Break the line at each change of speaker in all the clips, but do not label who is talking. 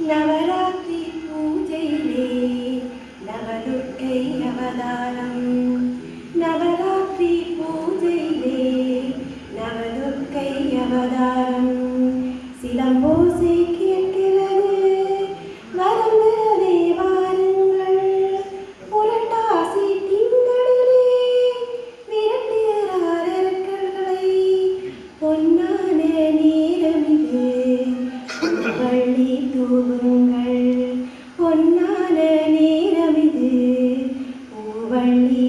నవరాత్రి పూజైలే నవదుర్గై అవతారం నవరాత్రి పూజైలే నవదుర్గై అవతారం సిలంబోసే വള്ളി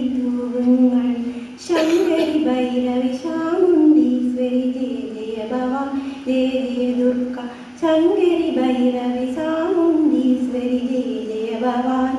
ശങ്കരി ഭൈരവി ശാമുണ്ടീശ്വരി ജയ ജയ ഭവാ ജയ ജയ ശങ്കരി ഭൈരവി ശാമുണ്ടീശ്വരി ജയ ജയ ഭവാൻ.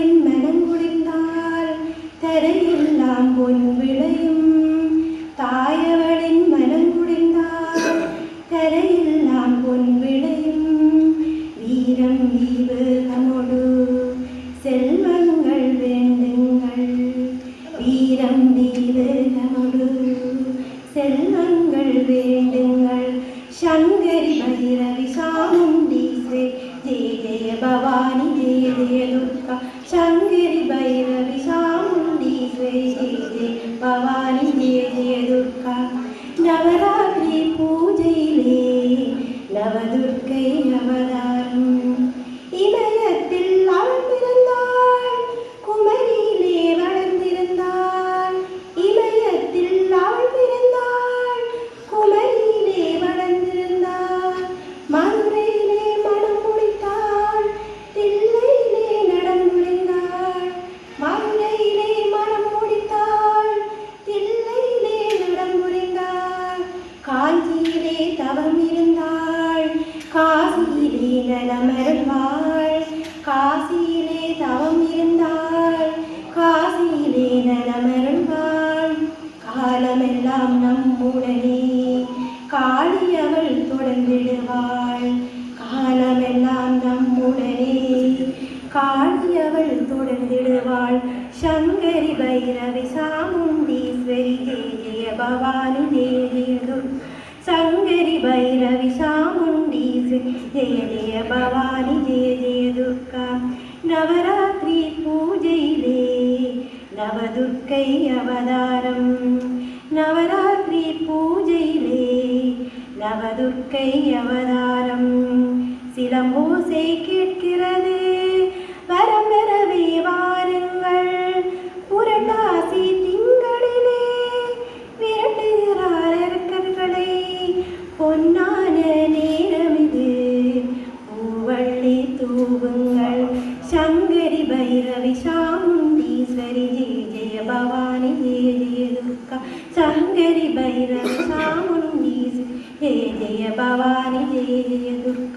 എൻ മനം കുടിത്താൽ തരയെല്ലാം പൊൻവിളയും തായവളിൻ മനം കുടിത്താൽ തരയെല്ലാം പൊൻവിളയും വീരം ദീപകമോടു സെൽവങ്ങൾ വേണ്ടുങ്ങൾ. വീരം ദീപകമോടു സെൽവങ്ങൾ വേണ്ടുങ്ങൾ. ശങ്കരി ഭൈരവി ശ്രീ ജയ ജയ ഭവാനി തിരിയലുക്ക ശങ്കരി ഭൈരവി ചാമുണ്ടീശ്വരി ജയ ഭവാനി ജയ ജയ ദുർഗ നവരാത്രി പൂജയിലേ നവദുർഗയിലെ நலமருள்வாள். காசியிலே தவம் இருந்தாள். காசியிலே நலமருள்வாள். காலமெல்லாம் நம்முடனே காளியவள் தொடர்ந்திடுவாள். காலமெல்லாம் நம்முடனே காளியவள் தொடர்ந்திடுவாள். சங்கரி பைரவி சாமுண்டீஸ்வரி ஜெய ஜெய பவானி சாமுண்டீஸ்வரி ஜெய ஜெய பவானி ஜெய ஜெய துர்கா நவராத்திரி பூஜையிலே நவதுர்க்கை அவதாரம் நவராத்திரி பூஜையிலே நவதுர்க்கை அவதாரம் சிலம்போசை கேட்கிறது ശങ്കരി ഭൈരവി ശാന്തീശ്വരി ജയ ജയ ഭവാനി ജയ ജയ ദുർഗ ശങ്കരി ഭൈരവി ശാമുണ്ടീശ്വരി ജയ ജയ ഭവാനി ജയ ജയ ദുർഗ